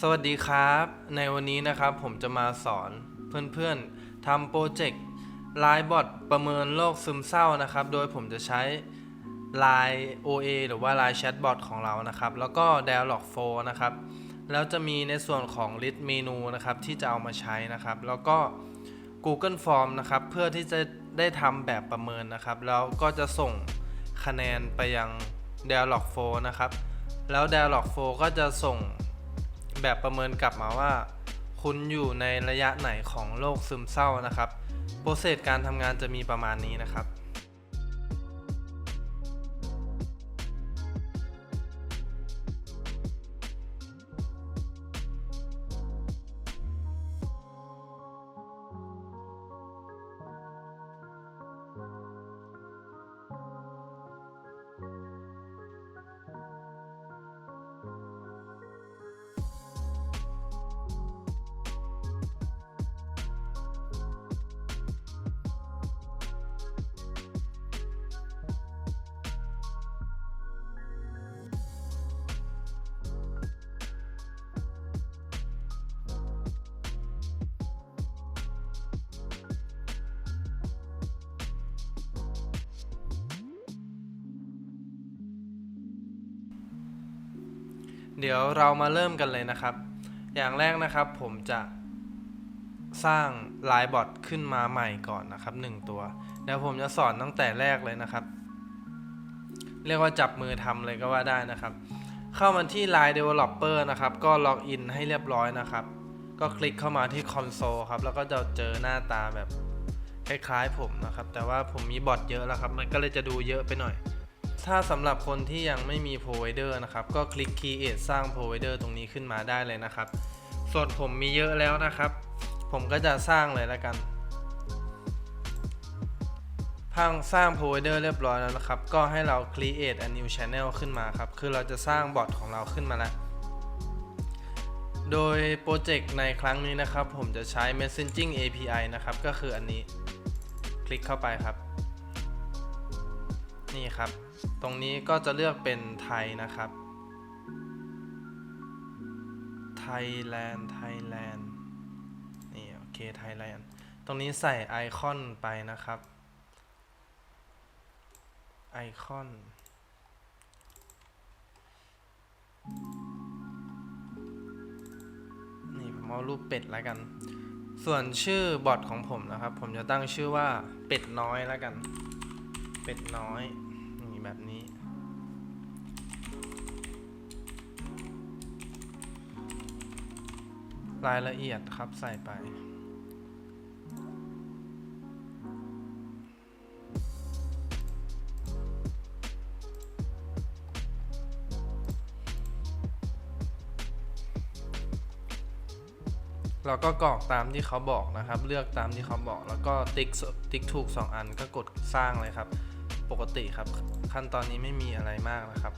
สวัสดีครับ ในวันนี้นะครับผมจะมาสอนเพื่อนๆทำโปรเจกต์ไลน์บอทประเมินโรคซึมเศร้านะครับ โดยผมจะใช้ Line OA หรือว่า Line Chatbot ของเรานะครับ แล้วก็ Dialog 4นะครับ แล้วจะมีในส่วนของ list เมนูนะครับที่จะเอามาใช้นะครับ แล้วก็ Google Form นะครับ เพื่อที่จะได้ทำแบบประเมินนะครับ แล้วก็จะส่งคะแนนไปยัง Dialog 4นะครับ แล้ว Dialog 4ก็จะส่ง แบบประเมินกลับมาว่า คุณอยู่ในระยะไหนของโรคซึมเศร้านะครับ โปรเซสการทำงานจะมีประมาณนี้นะครับ เดี๋ยวเรามาเริ่มกันเลยนะครับ อย่างแรกนะครับผมจะสร้างไลน์บอทขึ้นมาใหม่ก่อนนะครับหนึ่งตัว เดี๋ยวผมจะสอนตั้งแต่แรกเลยนะครับ เรียกว่าจับมือทำเลยก็ว่าได้นะครับ เข้ามาที่ Line Developer นะครับ ก็ล็อกอินให้เรียบร้อยนะครับ ก็คลิกเข้ามาที่คอนโซลครับ แล้วก็จะเจอหน้าตาแบบคล้ายๆผมนะครับ แต่ว่าผมมีบอทเยอะแล้วครับ มันก็เลยจะดูเยอะไปหน่อย ถ้าสำหรับคนที่ยังไม่มี provider นะครับ ก็คลิก create สร้าง provider ตรงนี้ขึ้นมาได้เลยนะครับ ส่วนผมมีเยอะแล้วนะครับ ผมก็จะสร้างเลยแล้วกันพังสร้าง provider เรียบร้อยแล้วนะครับ ก็ให้เรา create a new channel ขึ้นมาครับ คือเราจะสร้างบอทของเราขึ้นมาแล้ว โดยโปรเจกต์ในครั้งนี้นะครับ ผมจะใช้ messaging API นะครับ ก็คืออันนี้ คลิกเข้าไปครับ นี่ครับ ตรงนี้ก็จะเลือกเป็นไทยนะครับ Thailand Thailand นี่โอเค Thailand ตรงนี้ใส่ไอคอนไปนะครับ ไอคอน นี่ผมเอารูปเป็ดแล้วกัน ส่วนชื่อบอทของผมนะครับ ผมจะตั้งชื่อว่าเป็ดน้อยแล้วกัน เป็ดน้อย แบบนี้ รายละเอียดครับใส่ไปเราก็กรอกตามที่เขาบอกนะครับ เลือกตามที่เขาบอก แล้วก็ติ๊กติ๊กถูก 2 อันก็กดสร้างเลยครับ ปกติครับ ขั้นตอนนี้ไม่มีอะไรมากนะครับ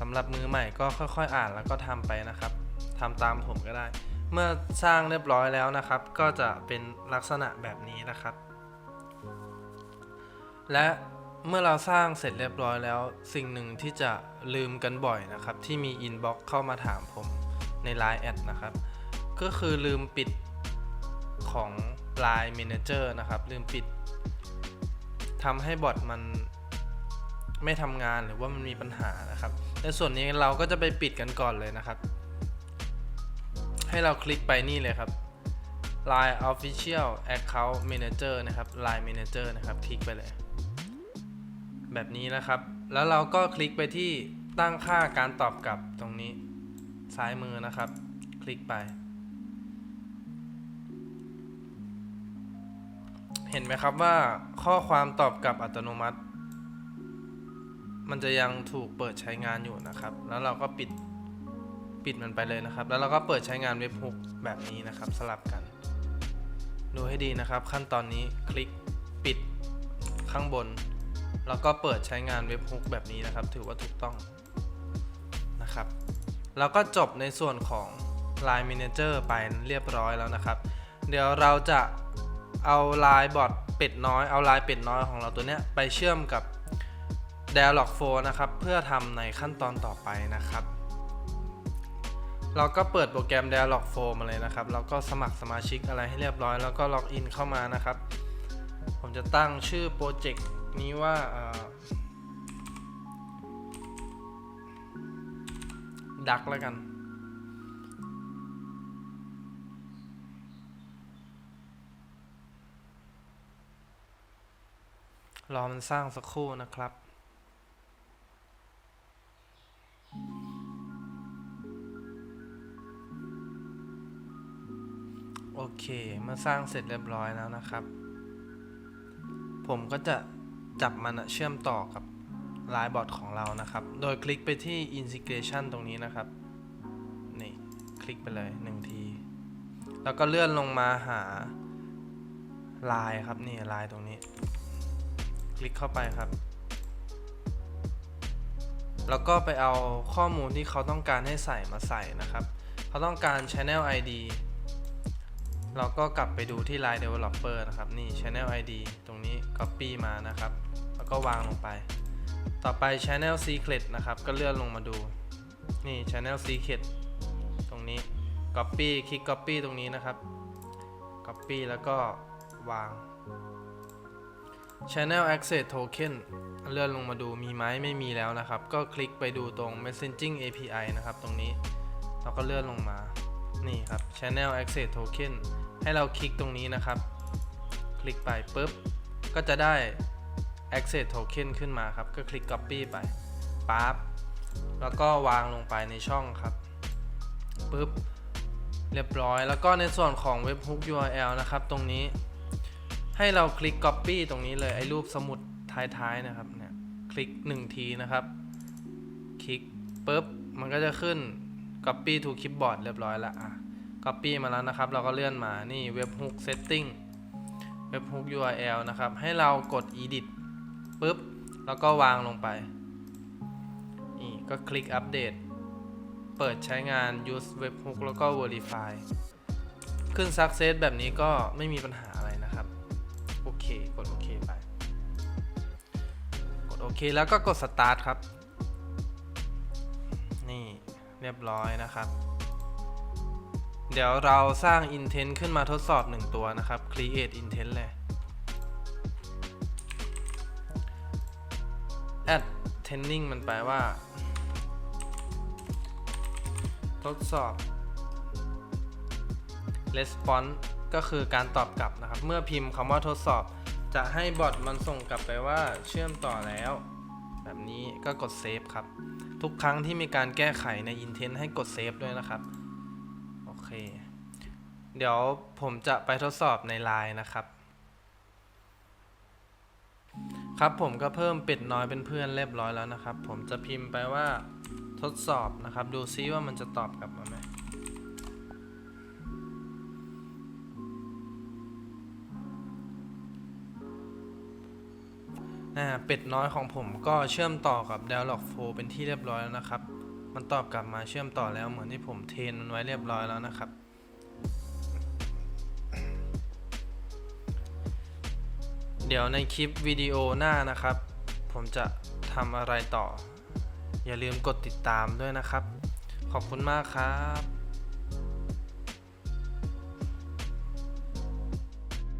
สำหรับมือใหม่ก็ค่อยๆอ่านแล้วก็ทำไปนะครับทำตามผมก็ได้ เมื่อสร้างเรียบร้อยแล้วนะครับ ก็จะเป็นลักษณะแบบนี้นะครับ และเมื่อเราสร้างเสร็จเรียบร้อยแล้ว สิ่งหนึ่งที่จะลืมกันบ่อยนะครับ ที่มีอินบ็อกซ์เข้ามาถามผมใน Line แอดนะครับ ก็คือลืมปิดของ Line Manager นะครับ ลืมปิด ทำให้บอทมันไม่ทำงานหรือว่ามันมีปัญหานะครับ ในส่วนนี้เราก็จะไปปิดกันก่อนเลยนะครับ ให้เราคลิกไปนี่เลยครับ Line Official Account Manager นะครับ Line Manager นะครับ คลิกไปเลย แบบนี้นะครับ แล้วเราก็คลิกไปที่ตั้งค่าการตอบกลับตรงนี้ซ้ายมือนะครับ คลิกไป เห็นไหมครับว่าข้อความตอบกลับอัตโนมัติ มันจะยังถูกเปิดใช้งานอยู่นะครับ แล้วเราก็ปิดปิดมันไปเลยนะครับ แล้วเราก็เปิดใช้งานเว็บฮุกแบบนี้นะครับสลับกัน ดูให้ดีนะครับ ขั้นตอนนี้คลิกปิดข้างบน แล้วก็เปิดใช้งานเว็บฮุกแบบนี้นะครับ ถือว่าถูกต้องนะครับ แล้วก็จบในส่วนของ Line Manager ไปเรียบร้อยแล้วนะครับ เดี๋ยวเราจะ เอาไลน์บอทเป็ดน้อย เอาไลน์เป็ดน้อยของเราตัวเนี้ยไปเชื่อมกับ Dialog 4นะครับ เพื่อทำในขั้นตอนต่อไปนะครับ เราก็เปิดโปรแกรม Dialog f l o มาเลยนะครับ แล้วก็สมัครสมาชิกอะไรให้เรียบร้อย แล้วก็ล็อกอินเข้ามานะครับ ผมจะตั้งชื่อโปรเจกต์นี้ว่าดักแล้วกัน รอมันสร้างสักครู่นะครับ โอเค เมื่อสร้างเสร็จเรียบร้อยแล้วนะครับ ผมก็จะจับมันเชื่อมต่อกับไลน์บอทของเรานะครับ โดยคลิกไปที่ integration ตรงนี้นะครับ นี่ คลิกไปเลยหนึ่งที แล้วก็เลื่อนลงมาหาไลน์ครับ นี่ไลน์ตรงนี้ คลิกเข้าไปครับ แล้วก็ไปเอาข้อมูลที่เขาต้องการให้ใส่มาใส่นะครับ เขาต้องการ channel ID เราก็กลับไปดูที่ Line Developer นะครับ นี่ Channel ID ตรงนี้ Copy มานะครับ แล้วก็วางลงไป ต่อไป Channel Secret นะครับ ก็เลื่อนลงมาดู นี่ Channel Secret ตรงนี้ Copy คลิก Copy ตรงนี้นะครับ Copy แล้วก็วาง Channel Access Token เลื่อนลงมาดูมีไหมไม่มีแล้วนะครับ ก็คลิกไปดูตรง Messaging API นะครับ ตรงนี้เราก็เลื่อนลงมานี่ครับ Channel Access Token ให้เราคลิกตรงนี้นะครับ คลิกไปปุ๊บ ก็จะได้ Access Token ขึ้นมาครับ ก็คลิก Copy ไปปั๊บแล้วก็วางลงไปในช่องครับปุ๊บเรียบร้อยแล้วก็ในส่วนของ Webhook URL นะครับ ตรงนี้ ให้เราคลิก Copy ตรงนี้เลยไอ้รูปสมุดท้ายๆนะครับเนี่ยคลิก 1 ทีนะครับ คลิกปุ๊บมันก็จะขึ้น Copy to Clipboard เรียบร้อยแล้วอะ Copy มาแล้วนะครับ เราก็เลื่อนมานี่ Webhook Setting Webhook URL นะครับ ให้เรากด Edit ปุ๊บ แล้วก็วางลงไปนี่ก็คลิกอัปเดต เปิดใช้งาน Use Webhook แล้วก็ Verify ขึ้น Success แบบนี้ก็ไม่มีปัญหาอะไร โอเค กดโอเคไป กดโอเคแล้วก็กด Start ครับ นี่เรียบร้อยนะครับ เดี๋ยวเราสร้าง intent ขึ้นมาทดสอบ 1 ตัวนะครับ create intent เลย add training มันแปลว่า ทดสอบ response ก็คือการตอบกลับนะครับ เมื่อพิมพ์คำว่าทดสอบ จะให้บอทมันส่งกลับไปว่าเชื่อมต่อแล้ว แบบนี้ก็กดเซฟครับ ทุกครั้งที่มีการแก้ไขใน intent ให้กดเซฟด้วยนะครับ โอเค เดี๋ยวผมจะไปทดสอบใน Line นะครับ ครับผมก็เพิ่มเป็ดน้อยเป็นเพื่อนเรียบร้อยแล้วนะครับ ผมจะพิมพ์ไปว่าทดสอบนะครับ ดูซิว่ามันจะตอบกลับมาไหม เป็ดน้อยของผมก็เชื่อมต่อกับ Dialog Flow เป็นที่เรียบร้อยแล้วนะครับ มันตอบกลับมาเชื่อมต่อแล้วเหมือนที่ผมเทรนมันไว้เรียบร้อยแล้วนะครับ เดี๋ยวในคลิปวิดีโอหน้านะครับ ผมจะทำอะไรต่อ อย่าลืมกดติดตามด้วยนะครับ ขอบคุณมากครับ